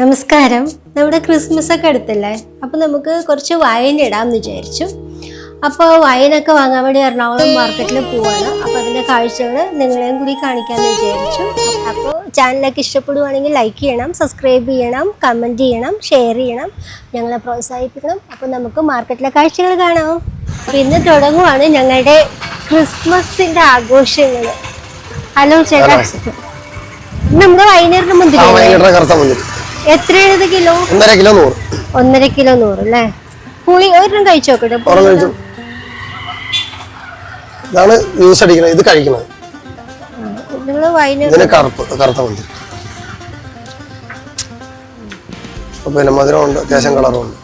നമസ്കാരം. നമ്മുടെ ക്രിസ്മസ് ഒക്കെ അടുത്തല്ലേ? അപ്പോൾ നമുക്ക് കുറച്ച് വൈൻ ഇടാമെന്ന് വിചാരിച്ചു. അപ്പോൾ വൈനൊക്കെ വാങ്ങാൻ വേണ്ടി എറണാകുളം മാർക്കറ്റിൽ പോവാണ്. അപ്പോൾ അതിന്റെ കാഴ്ചകൾ നിങ്ങളെയും കൂടി കാണിക്കാമെന്ന് വിചാരിച്ചു. അപ്പോൾ ചാനലൊക്കെ ഇഷ്ടപ്പെടുവാണെങ്കിൽ ലൈക്ക് ചെയ്യണം സബ്സ്ക്രൈബ് ചെയ്യണം കമന്റ് ചെയ്യണം ഷെയർ ചെയ്യണം. ഞങ്ങളെ പ്രോത്സാഹിപ്പിക്കണം. അപ്പോൾ നമുക്ക് മാർക്കറ്റിലെ കാഴ്ചകൾ കാണാം. അപ്പോൾ ഇന്ന് തുടങ്ങുവാണ് ഞങ്ങളുടെ ക്രിസ്മസിന്റെ ആഘോഷങ്ങൾ ഹലോ ചേട്ടാ. നമ്മുടെ വൈകുന്നേരം കറുത്ത മുന്തിരി. എത്രയാണ് കിലോ? ഒന്നര കിലോ നൂറ്. ഒന്നര കിലോ നൂറ് അല്ലേ? പുളി ഒരെണ്ണം കഴിച്ചു നോക്കട്ടെ ഇതാണ് ജ്യൂസ് അടിക്കുന്നത്. ഇത് കഴിക്കുന്നത്. നിങ്ങൾ വൈകുന്നേരം കറുപ്പ് കറുത്ത അപ്പൊ പിന്നെ മധുരമുണ്ട് അത്യാവശ്യം കളറുണ്ട്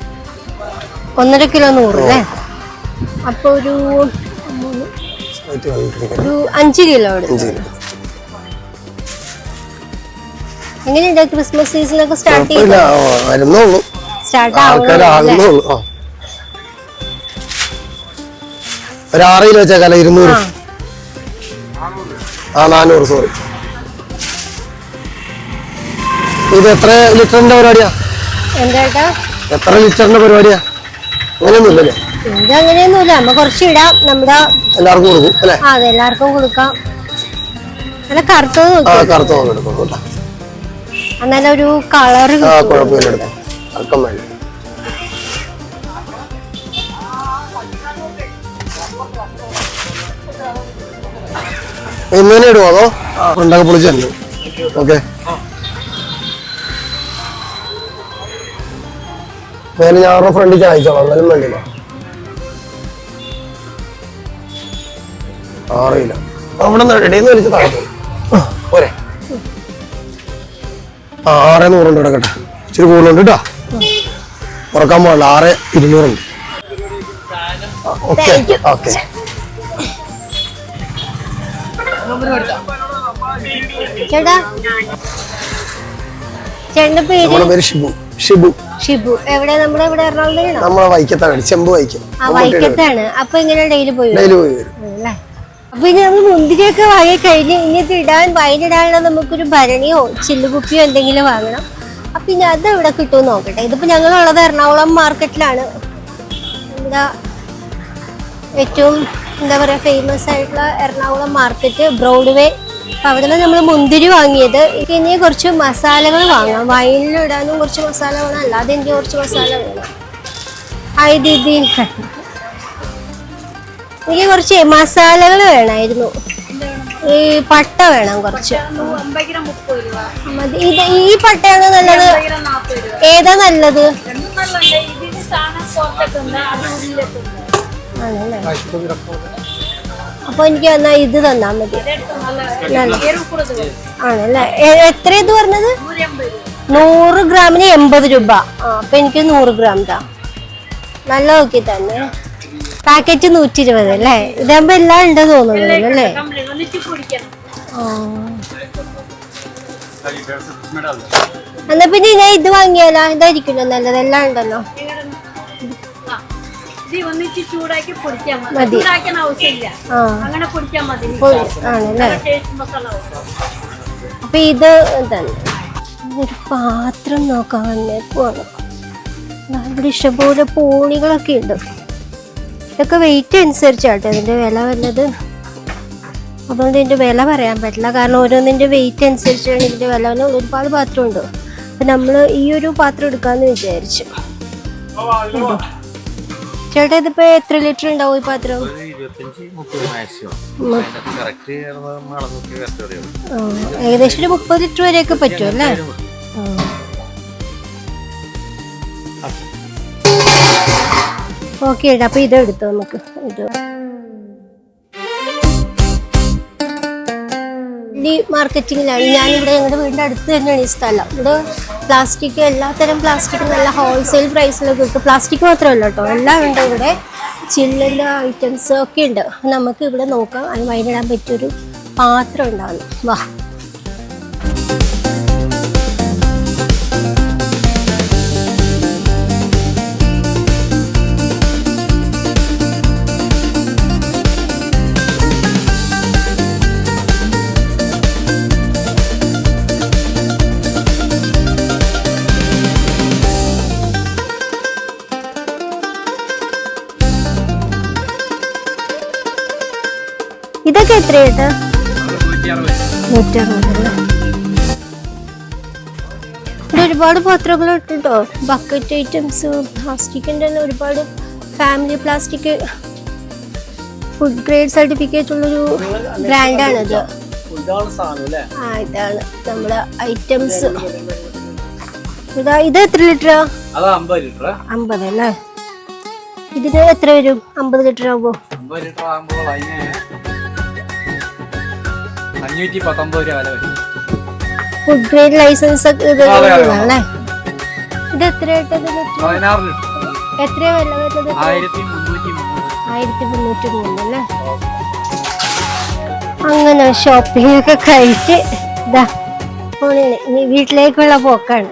ഒന്നര കിലോ നൂറ് അല്ലേ? അപ്പൊ ഒരു അഞ്ച് കിലോ അഞ്ച് കിലോ. എങ്ങനെയുണ്ട് ക്രിസ്മസ് സീസണൊക്കെ സ്റ്റാർട്ട് ചെയ്ത് കുഴപ്പമില്ല. ആ, വരുന്നേ ഉള്ളൂ സ്റ്റാർട്ട് ആൾക്കാർ ആ. ഒരു ആറ് കിലോ വെച്ചേക്കാല ഇരുന്നൂറ്. ആ. നാനൂറ് സോറി ഇത് എത്ര ലിറ്ററിന്റെ പരിപാടിയാ? എത്ര ലിറ്ററിന്റെ പരിപാടിയാ? അങ്ങനെയൊന്നുമില്ലല്ലേ ഇത് അങ്ങനെയൊന്നുമില്ല. നമ്മ കുറച്ച് ഇടാം. നമ്മുടെ എല്ലാവർക്കും കൊടുക്കും അല്ലേ? അതെ എല്ലാവർക്കും കൊടുക്കാം. നല്ല കറുത്തത് ആ നോക്കി. കറുത്ത എടുക്കും കേട്ടോ. എന്നാലും ഒരു ആ കുഴപ്പമില്ല എടുക്കാം അക്കം വേണ്ട ഇങ്ങനെ ഇടുവോ അതോ? ഉണ്ടാക്കി പൊളിച്ചു ഓക്കെ. ഞാൻ ഞാറുടെ ഫ്രണ്ടിക്ക് അയച്ചോളാം. എന്നാലും വേണ്ടില്ല അറിയില്ല. അവിടെ നിന്ന് ഇടയിൽ നിന്ന് വലിച്ച് താഴ്ത്തു പോരെ. ആ ആറ് നൂറുണ്ട് കിടക്കട്ടെ ഇച്ചിരി കൂടുതലുണ്ട് കേട്ടോ. ഉറക്കാൻ പാടില്ല ആറ് ഇരുന്നൂറുണ്ട്. ഓക്കെ. ഓക്കെ. ചേട്ടാ. ചേട്ടന്റെ പേര്? നമ്മുടെ പേര് ഷിബു. ഷിബു. ഷിബു. എവിടെ? നമ്മുടെ ഇവിടെ എറണാകുളത്താണോ നമ്മളെ വൈക്കത്താണ്. ചെമ്പ് വൈക്കം. ആ വൈക്കത്താണ്. അപ്പൊ ഇങ്ങനെ ഡെയിലി പോയി വരും? ഡെയിലി പോയി വരും. അല്ലേ? അപ്പൊ ഇനി നമ്മൾ മുന്തിരിയൊക്കെ വാങ്ങി കഴിഞ്ഞ് ഇനി ഇത് ഇടാൻ വൈകിടാനുള്ള നമുക്കൊരു ഭരണിയോ ചില്ലുകുപ്പിയോ എന്തെങ്കിലും വാങ്ങണം. അപ്പൊ ഇനി അത് എവിടെ കിട്ടുമെന്ന് നോക്കട്ടെ. ഇതിപ്പോ ഞങ്ങളുള്ളത് എറണാകുളം മാർക്കറ്റിലാണ്. എന്താ ഏറ്റവും എന്താ പറയാ ഫേമസ് ആയിട്ടുള്ള എറണാകുളം മാർക്കറ്റ് ബ്രോഡ്വേ അപ്പൊ അവിടെ നിന്ന് നമ്മൾ മുന്തിരി വാങ്ങിയത്. ഇനി കുറച്ച് മസാലകൾ വാങ്ങാം വൈനിലിടാനും കുറച്ച് മസാല വേണം. അല്ലാതെ എനിക്ക് കുറച്ച് മസാല വേണം. ഹായ് ദീദി എനിക്ക് കുറച്ച് മസാലകൾ വേണമായിരുന്നു ഈ പട്ട വേണം കുറച്ച്. ഈ പട്ടയാണ് നല്ലത്? ഏതാ നല്ലത്? അപ്പൊ എനിക്ക് എന്നാ ഇത് തന്നാ മതി. ആണല്ലേ? എത്ര ഇത് പറഞ്ഞത്? നൂറ് ഗ്രാമിന് എൺപത് രൂപ. ആ അപ്പൊ എനിക്ക് നൂറ് ഗ്രാം താ. നല്ല നോക്കി തന്നെ പാക്കറ്റ് നൂറ്റി ഇരുപത് അല്ലേ? ഇതാകുമ്പോ എല്ലാം ഉണ്ടെന്ന് തോന്നുന്നു അല്ലേ. എന്നാ പിന്നെ ഞാൻ ഇത് വാങ്ങിയാലോ? ഇതായിരിക്കുമല്ലോ നല്ലത്. എല്ലാം ഉണ്ടല്ലോ. ആ. ഇത് ഒന്നിച്ച് ചൂടാക്കി പൊടിക്കാൻ മതി. ചൂടാക്കാൻ ആവശ്യമില്ല. അങ്ങനെ പൊടിക്കാൻ മതി. പോയി. ആണല്ലേ ടേസ്റ്റ് മസാല അപ്പൊ ഇത് എന്താണ് ഒരു പാത്രം നോക്കാൻ വന്നേക്കുവാണ് ഇവിടെ ഇഷ്ടംപോലെ പോണികളൊക്കെ ഉണ്ട്. ഇതൊക്കെ വെയിറ്റ് അനുസരിച്ചാട്ടോ. ഇതിന്റെ വില വല്ലത് അതുകൊണ്ട് ഇതിന്റെ വില പറയാൻ പറ്റില്ല. കാരണം ഓരോന്നിന്റെ വെയിറ്റ് അനുസരിച്ചാണ് ഇതിന്റെ വില വന്നത്. ഒരുപാട് പാത്രമുണ്ട് അപ്പം നമ്മൾ ഈ ഒരു പാത്രം എടുക്കാമെന്ന് വിചാരിച്ചു? ചേട്ടാ ഇതിപ്പോ എത്ര ലിറ്റർ ഉണ്ടാവും ഈ പാത്രം? ഏകദേശം ഒരു മുപ്പത് ലിറ്റർ വരെയൊക്കെ പറ്റും അല്ലേ? ഓക്കെ അപ്പോൾ അപ്പൊ ഇത് എടുത്തു നമുക്ക്. ഇത്. ഈ മാർക്കറ്റിങ്ങിലാണ്. ഞാനിവിടെ ഞങ്ങളുടെ വീടിന്റെ അടുത്ത് തന്നെയാണ് ഈ സ്ഥലം. ഇവിടെ പ്ലാസ്റ്റിക് എല്ലാത്തരം പ്ലാസ്റ്റിക് നല്ല ഹോൾസെയിൽ പ്രൈസിലൊക്കെ കിട്ടും പ്ലാസ്റ്റിക് മാത്രമല്ല കേട്ടോ. എല്ലാം ഉണ്ട് ഇവിടെ. ചില്ലിന്റെ ഐറ്റംസ് ഒക്കെ ഉണ്ട്. നമുക്ക് ഇവിടെ നോക്കാം. അതിന് വൈകിടാൻ പറ്റിയൊരു പാത്രം ഉണ്ടാകുന്നു വാ. ഇതൊക്കെ എത്രയായിട്ട്? നൂറ്റി ഇവിടെ ഒരുപാട് പാത്രങ്ങളുണ്ട് കേട്ടോ. ബക്കറ്റ് ഐറ്റംസ് പ്ലാസ്റ്റിക്കിന്റെ തന്നെ ഒരുപാട് family plastic food grade certificate ഉള്ളൊരു ബ്രാൻഡാണിത് ആ ഇതാണ് നമ്മുടെ ഐറ്റംസ് ഇതാ ഇത് എത്ര ലിറ്ററാ? അത് അമ്പത് ലിറ്റർ അമ്പത് അല്ലേ? ഇതിന് എത്ര വരും? അമ്പത് ലിറ്റർ ആകുമ്പോൾ അഞ്ഞൂറ്റി പത്തൊമ്പത് രൂപ വില വരും. ഫുഡ് ഗ്രേഡ് ലൈസൻസ് ഒക്കെ ഇത് അതെ, അതെ. ഉള്ളതാണല്ലേ ഇത് എത്രയായിട്ട് ഇത് ലിറ്റർ പതിനാറ് ലിറ്റർ എത്രയാ വില വരുന്നത്? ആയിരത്തി മുന്നൂറ്റി മുപ്പത് ആയിരത്തി മുന്നൂറ്റി മൂന്നല്ലേ അങ്ങനെ ഷോപ്പിംഗ് ഒക്കെ കഴിച്ച് ഇതാ ഫോണിന് ഇനി വീട്ടിലേക്കുള്ള പോക്കാണ്.